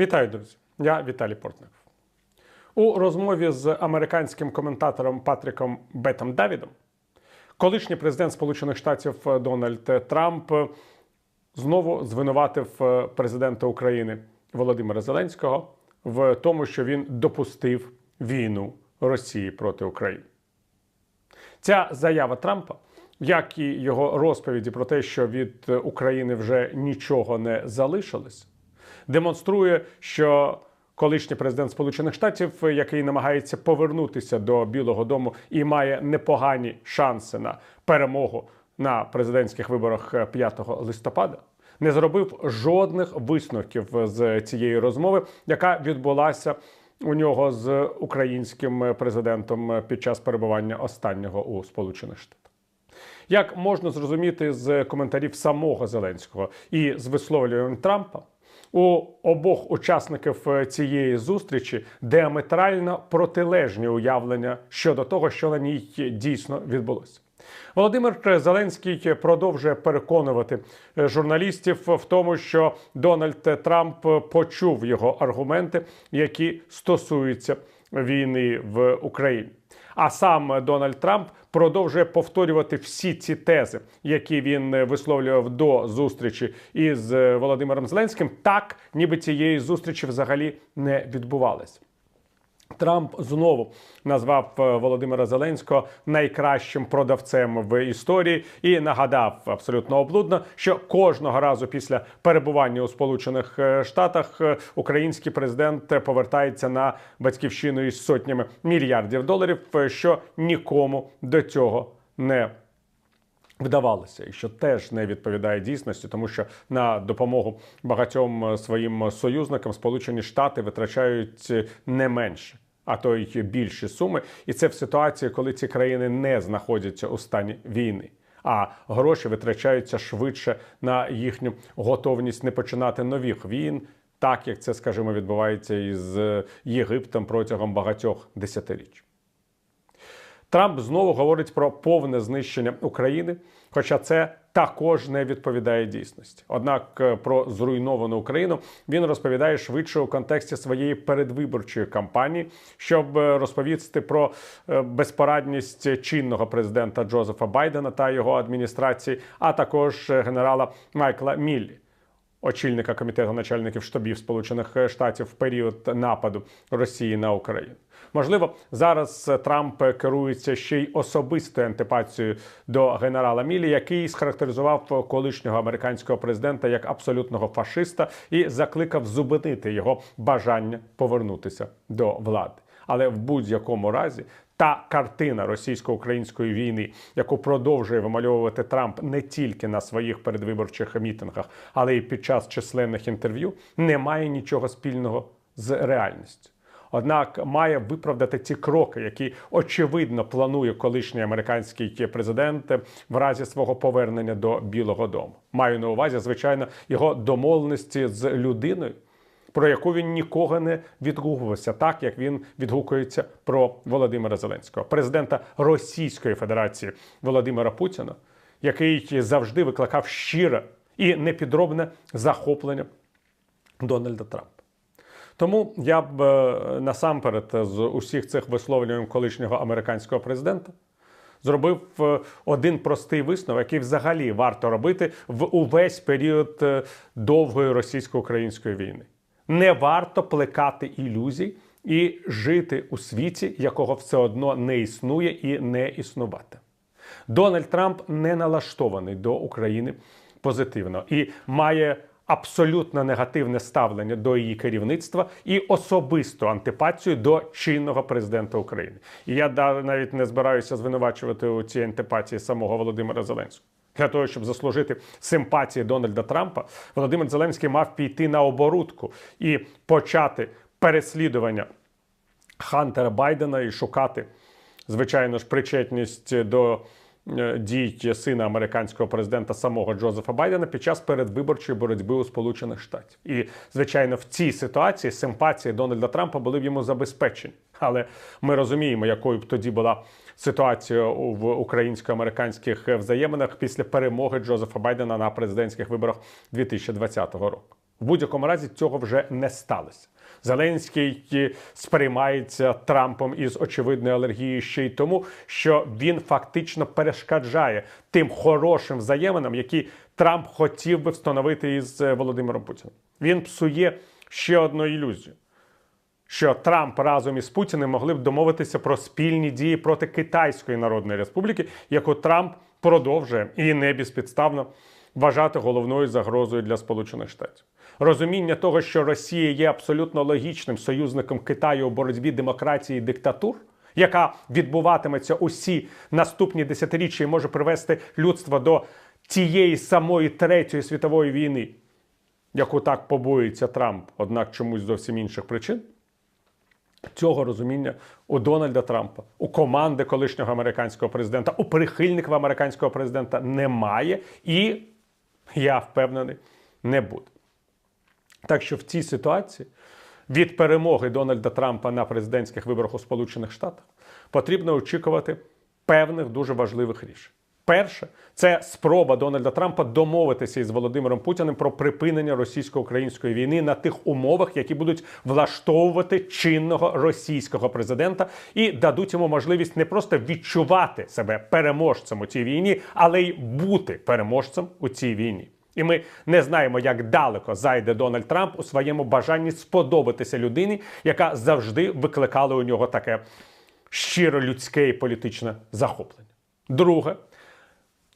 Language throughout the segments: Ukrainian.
Вітаю, друзі! Я Віталій Портников. У розмові з американським коментатором Патріком Бетом Давідом колишній президент Сполучених Штатів Дональд Трамп знову звинуватив президента України Володимира Зеленського в тому, що він допустив війну Росії проти України. Ця заява Трампа, як і його розповіді про те, що від України вже нічого не залишилось, демонструє, що колишній президент Сполучених Штатів, який намагається повернутися до Білого Дому і має непогані шанси на перемогу на президентських виборах 5 листопада, не зробив жодних висновків з цієї розмови, яка відбулася у нього з українським президентом під час перебування останнього у Сполучених Штатах. Як можна зрозуміти з коментарів самого Зеленського і з висловлювань Трампа, у обох учасників цієї зустрічі діаметрально протилежні уявлення щодо того, що на ній дійсно відбулося. Володимир Зеленський продовжує переконувати журналістів в тому, що Дональд Трамп почув його аргументи, які стосуються війни в Україні. А сам Дональд Трамп продовжує повторювати всі ці тези, які він висловлював до зустрічі із Володимиром Зеленським, так ніби цієї зустрічі взагалі не відбувалось. Трамп знову назвав Володимира Зеленського найкращим продавцем в історії і нагадав абсолютно облудно, що кожного разу після перебування у Сполучених Штатах український президент повертається на батьківщину із сотнями мільярдів доларів, що нікому до цього не Вдавалося, і що теж не відповідає дійсності, тому що на допомогу багатьом своїм союзникам Сполучені Штати витрачають не менше, а то й більші суми. І це в ситуації, коли ці країни не знаходяться у стані війни. А гроші витрачаються швидше на їхню готовність не починати нових війн, так як це, скажімо, відбувається із Єгиптом протягом багатьох десятиріч. Трамп знову говорить про повне знищення України, хоча це також не відповідає дійсності. Однак про зруйновану Україну він розповідає швидше у контексті своєї передвиборчої кампанії, щоб розповісти про безпорадність чинного президента Джозефа Байдена та його адміністрації, а також генерала Майкла Міллі. Очільника комітету начальників штабів Сполучених Штатів в період нападу Росії на Україну. Можливо, зараз Трамп керується ще й особистою антипатією до генерала Мілі, який схарактеризував колишнього американського президента як абсолютного фашиста і закликав зупинити його бажання повернутися до влади. Але в будь-якому разі та картина російсько-української війни, яку продовжує вимальовувати Трамп не тільки на своїх передвиборчих мітингах, але й під час численних інтерв'ю, не має нічого спільного з реальністю. Однак має виправдати ці кроки, які очевидно планує колишній американський президент в разі свого повернення до Білого Дому. Маю на увазі, звичайно, його домовленості з людиною. Про яку він нікого не відгукувався, так як він відгукується про Володимира Зеленського, президента Російської Федерації Володимира Путіна, який завжди викликав щире і непідробне захоплення Дональда Трампа. Тому я б насамперед з усіх цих висловлювань колишнього американського президента зробив один простий висновок, який взагалі варто робити в увесь період довгої російсько-української війни. Не варто плекати ілюзій і жити у світі, якого все одно не існує і не існувати. Дональд Трамп не налаштований до України позитивно і має абсолютно негативне ставлення до її керівництва і особисту антипатію до чинного президента України. І я навіть не збираюся звинувачувати у цій антипатії самого Володимира Зеленського. Для того, щоб заслужити симпатії Дональда Трампа, Володимир Зеленський мав піти на оборудку і почати переслідування Хантера Байдена і шукати, звичайно ж, причетність до дій сина американського президента самого Джозефа Байдена під час передвиборчої боротьби у Сполучених Штатів. І, звичайно, в цій ситуації симпатії Дональда Трампа були в йому забезпечені. Але ми розуміємо, якою б тоді була ситуація в українсько-американських взаєминах після перемоги Джозефа Байдена на президентських виборах 2020 року. В будь-якому разі цього вже не сталося. Зеленський е, сприймається Трампом із очевидною алергією ще й тому, що він фактично перешкоджає тим хорошим взаєминам, які Трамп хотів би встановити із е, Володимиром Путіним. Він псує ще одну ілюзію. Що Трамп разом із Путіним могли б домовитися про спільні дії проти Китайської Народної Республіки, яку Трамп продовжує і не безпідставно вважати головною загрозою для Сполучених Штатів. Розуміння того, що Росія є абсолютно логічним союзником Китаю у боротьбі демократії і диктатур, яка відбуватиметься усі наступні десятиріччя і може привести людство до тієї самої третьої світової війни, яку так побоюється Трамп, однак чомусь зовсім інших причин. Цього розуміння у Дональда Трампа, у команди колишнього американського президента, у прихильників американського президента немає і, я впевнений, не буде. Так що в цій ситуації від перемоги Дональда Трампа на президентських виборах у Сполучених Штатах потрібно очікувати певних дуже важливих рішень. Перше, це спроба Дональда Трампа домовитися із Володимиром Путіним про припинення російсько-української війни на тих умовах, які будуть влаштовувати чинного російського президента, і дадуть йому можливість не просто відчувати себе переможцем у цій війні, але й бути переможцем у цій війні. І ми не знаємо, як далеко зайде Дональд Трамп у своєму бажанні сподобатися людині, яка завжди викликала у нього таке щиро людське і політичне захоплення. Друге,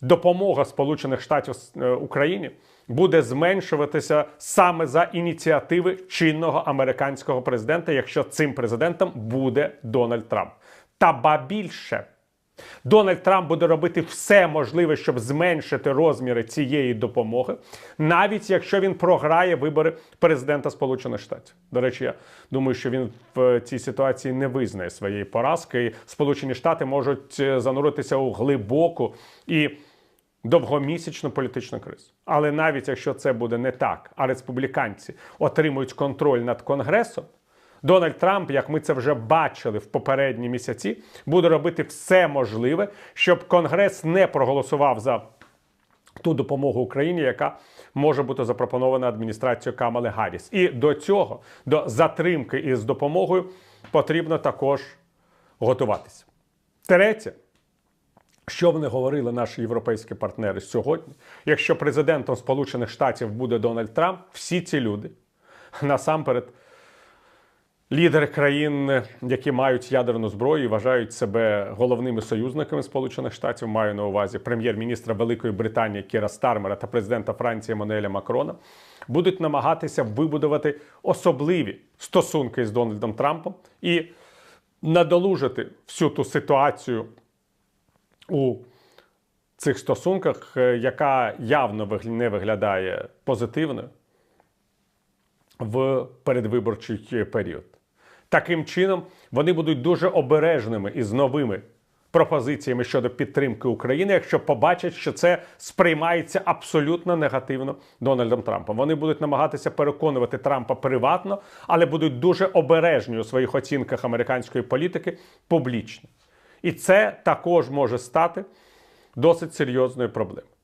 допомога Сполучених Штатів е, Україні буде зменшуватися саме за ініціативи чинного американського президента, якщо цим президентом буде Дональд Трамп. Та ба більше. Дональд Трамп буде робити все можливе, щоб зменшити розміри цієї допомоги, навіть якщо він програє вибори президента Сполучених Штатів. До речі, я думаю, що він в цій ситуації не визнає своєї поразки. і Сполучені Штати можуть е, зануритися у глибоку і довгомісячну політичну кризу. Але навіть якщо це буде не так, а республіканці отримують контроль над конгресом. Дональд Трамп, як ми це вже бачили в попередні місяці, буде робити все можливе, щоб Конгрес не проголосував за ту допомогу Україні, яка може бути запропонована адміністрацією Камали Гарріс. І до цього, до затримки із допомогою, потрібно також готуватися. Третє. Що вони говорили наші європейські партнери сьогодні? Якщо президентом Сполучених Штатів буде Дональд Трамп, всі ці люди насамперед лідери країн, які мають ядерну зброю, і вважають себе головними союзниками Сполучених Штатів, маю на увазі прем'єр-міністра Великої Британії Кіра Стармера та президента Франції Мануеля Макрона, будуть намагатися вибудувати особливі стосунки з Дональдом Трампом і надолужити всю ту ситуацію у цих стосунках, е, яка явно не виглядає позитивною в передвиборчий період. Таким чином, вони будуть дуже обережними із новими пропозиціями щодо підтримки України, якщо побачать, що це сприймається абсолютно негативно Дональдом Трампом. Вони будуть намагатися переконувати Трампа приватно, але будуть дуже обережні у своїх оцінках американської політики публічно. І це також може стати досить серйозною проблемою.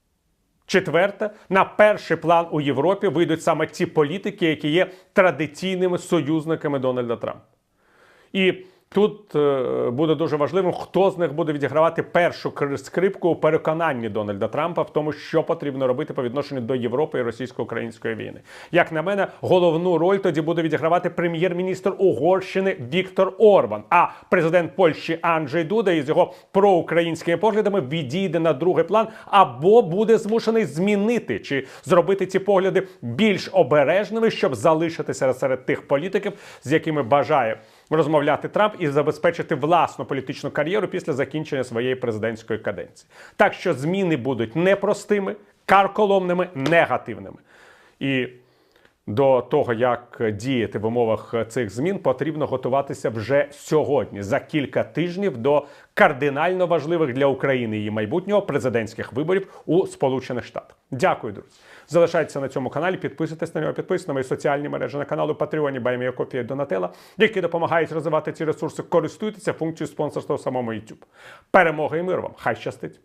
Четверте, на перший план у Європі вийдуть саме ті політики, які є традиційними союзниками Дональда Трампа. І тут е, буде дуже важливим, хто з них буде відігравати першу скрипку у переконанні Дональда Трампа в тому, що потрібно робити по відношенню до Європи і російсько-української війни. Як на мене, головну роль тоді буде відігравати прем'єр-міністр Угорщини Віктор Орбан. А президент Польщі Анджей Дуда із його проукраїнськими поглядами відійде на другий план або буде змушений змінити чи зробити ці погляди більш обережними, щоб залишитися серед тих політиків, з якими бажає розмовляти Трамп і забезпечити власну політичну кар'єру після закінчення своєї президентської каденції. Так що зміни будуть непростими, карколомними, негативними. І до того, як діяти в умовах цих змін, потрібно готуватися вже сьогодні, за кілька тижнів до кардинально важливих для України і майбутнього президентських виборів у Сполучених Штатах. Дякую, друзі. Залишайтеся на цьому каналі, підписуйтесь на нього, підписуйтесь на мої соціальні мережі на каналу Патреоні Баймія Копія Донателла, які допомагають розвивати ці ресурси. Користуйтеся функцією спонсорства в самому YouTube. Перемоги і миру вам! Хай щастить!